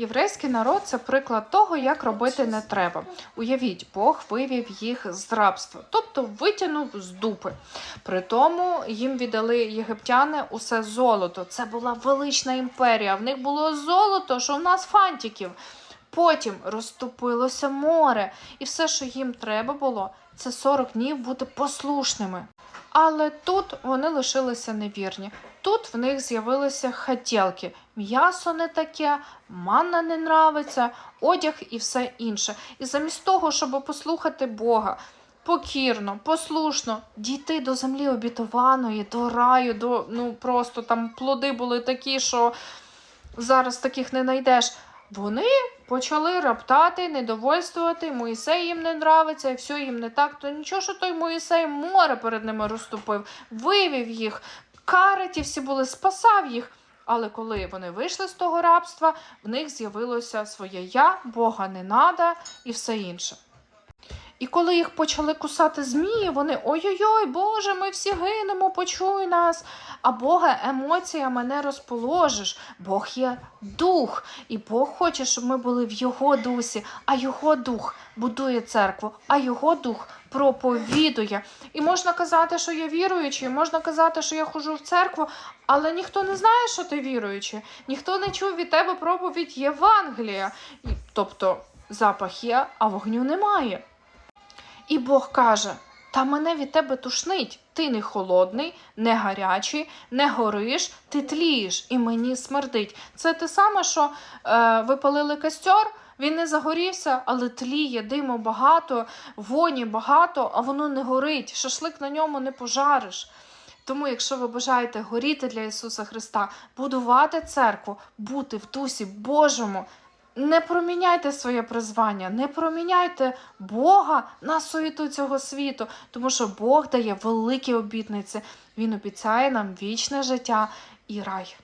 Єврейський народ це приклад того, як робити не треба. Уявіть, Бог вивів їх з рабства, тобто витягнув з дупи. При тому їм віддали єгиптяни усе золото. Це була велична імперія. В них було золото, що в нас фантиків. Потім розтопилося море, і все, що їм треба було, це 40 днів бути послушними. Але тут вони лишилися невірні. Тут в них з'явилися хотілки. М'ясо не таке, манна не нравиться, одяг і все інше. І замість того, щоб послухати Бога, покірно, послушно дійти до землі обітованої, до раю, до ну просто там плоди були такі, що зараз таких не знайдеш. Вони почали раптати, недовольствувати, Моїсей їм не нравиться, і все їм не так. То нічого, що той Моїсей море перед ними розступив, вивів їх, караті всі були, спасав їх. Але коли вони вийшли з того рабства, в них з'явилося своє я, Бога не надо і все інше. І коли їх почали кусати змії, вони ой-ой-ой, Боже, ми всі гинемо, почуй нас. А Бога емоціями не розположиш. Бог є дух, і Бог хоче, щоб ми були в Його дусі, а Його дух будує церкву, а Його дух проповідує. І можна казати, що я віруючий, можна казати, що я ходжу в церкву, але ніхто не знає, що ти віруючий, ніхто не чув від тебе проповідь Євангелія. Тобто запах є, а вогню немає. І Бог каже: Та мене від тебе тушнить. Ти не холодний, не гарячий, не гориш, ти тлієш і мені смердить. Це те саме, що е, ви палили костер, він не загорівся, але тліє, диму багато, воні багато, а воно не горить. Шашлик на ньому не пожариш. Тому, якщо ви бажаєте горіти для Ісуса Христа, будувати церкву, бути в дусі Божому, не проміняйте своє призвання, не проміняйте Бога на суєту цього світу, тому що Бог дає великі обітниці. Він обіцяє нам вічне життя і рай.